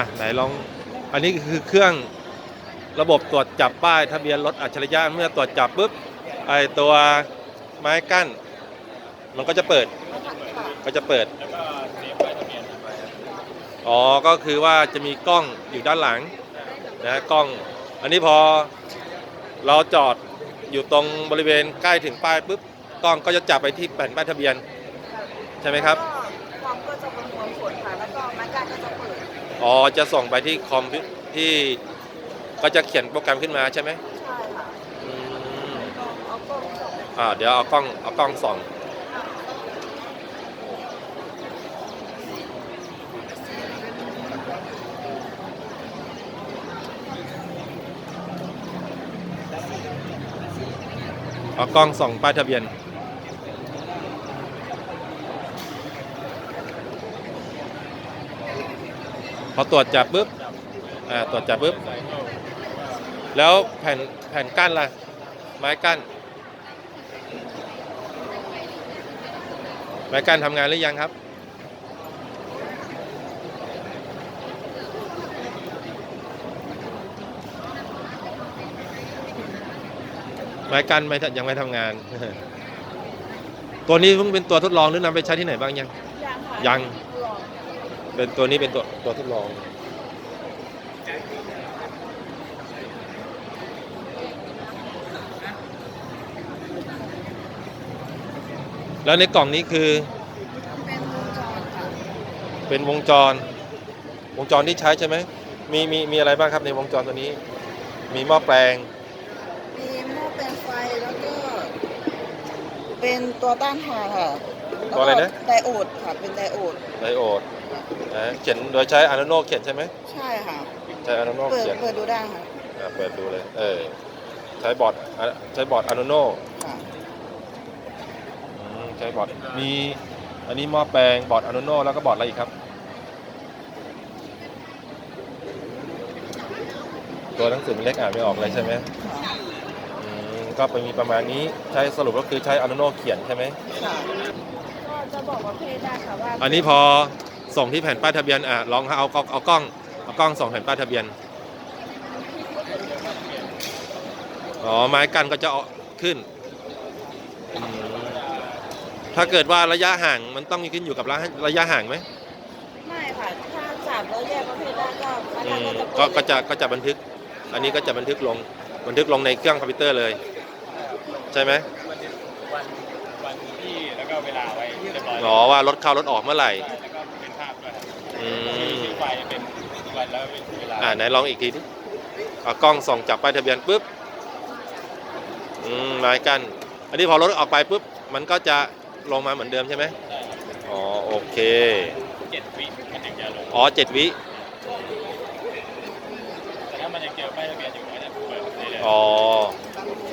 อะไหนลองอันนี้คือเครื่องระบบตรวจจับป้ายทะเบียนรถอัจฉริยะเมื่อตรวจจับปุ๊บไอตัวไม้กั้น มันก็จะเปิดก็จะเปิดอ๋อก็คือว่าจะมีกล้องอยู่ด้านหลังนะกล้อง อันนี้พอเราจอดอยู่ตรงบริเวณใกล้ถึงป้ายปุ๊บกล้องก็จะจับไปที่แผ่นป้ายทะเบียน ใช่ไหมครับก็ความก็จะประมวลผลค่ะแล้วก็ไม้กั้นก็จะเปิด อ๋อจะส่งไปที่คอมพิวที่ก็จะเขียนโปรแกรมขึ้นมาใช่ไหมใช่ค่ะอืมเอากล้องส่งอ่าเดี๋ยวเอากล้องเอากล้องส่องเอากล้องส่องป้ายทะเบียน พอตรวจจับปุ๊บอ่าตรวจจับปุ๊บใส่เข้าแล้วแผ่นแผ่นกั้นล่ะ ไม้กั้น ไม้กั้นทำงานหรือยังครับ ไม้กั้นไม่ทยังไม่ทำงาน ตัวนี้เพิ่งเป็นตัวทดลองหรือนำไปใช้ที่ไหนบ้างยังยังค่ะยังลอง เป็นตัวนี้เป็นตัวตัวทดลอง แล้วในกล่องนี้คือเป็นวงจรค่ะเป็นวงจร วงจรที่ใช้ใช่ไหมมีมีมีอะไรบ้างครับในวงจรตัวนี้ มีหม้อแปลง มีหม้อแปลงไฟแล้วก็ เป็นตัวต้านทานค่ะ ตัวอะไรนะแล้วก็ไดโอดค่ะ เป็นไดโอด ไดโอดนะเขียนโดยใช้อาร์โนเขียนใช่ไหมใช่ค่ะ ใช้อาร์โนเปิดเขียนเปิดดูได้ค่ะอะเปิดดูเลย เออ ใช้บอร์ดอะใช้บอร์ดอาร์โนค่ะใช้บอร์ด มีอันนี้หม้อแปลงบอร์ดอาร์โนแล้วก็บอร์ดอะไรอีกครับ ตัวหนังสือมันเล็กอ่านไม่ออกเลยใช่ไหมค่ะอืมก็ไปมีประมาณนี้ใช้สรุปก็คือใช้อาร์โนเขียนใช่ไหมค่ะก็ จะบอกประเภทได้ค่ะว่าอันนี้พอส่งที่แผ่นป้ายทะเบียนอะลองเอาเอาเอากล้องเอากล้องส่องแผ่นป้ายทะเบียนอ๋อไม้กันก็จะเอาขึ้นอืมถ้าเกิดว่าระยะห่างมันต้องขึ้นอยู่กับระระยะห่างไหมไม่ค่ะถ้าจับแล้วแยกประเภทได้ก็ไม้อืกั้นมก็จะก็ก็จะก็จะบันทึก อันนี้ก็จะบันทึกลงบันทึกลงในเครื่องคอมพิวเตอร์เลย ใช่ไหมวัน ที่วันวันที่แล้วก็เวลาไว้เรียบร้อยอ๋อว่ารถเข้ารถออกเมื่อไหร่ใช่แล้วก็เป็นภาพด้วยครับอืมีมชื่อไฟเป็นวันแล้วเป็นเวลาอ่าไหนลองอีกทีดิเอากล้องส่องจับป้ายทะเบียนปุ๊บ อืมไม้กั้นอันนี้พอรถออกไปปุ๊บ มันก็จะลงมาเหมือนเดิมใช่ไหมใช่ครับอ๋อ โอเค เจ็ดวิมันถึงจะลงอ๋อเจ็ดวิ แต่ถ้ามันยังเจอป้ายทะเบียนอยู่ก็จะเปิดเรื่อยๆอ๋อ โอเค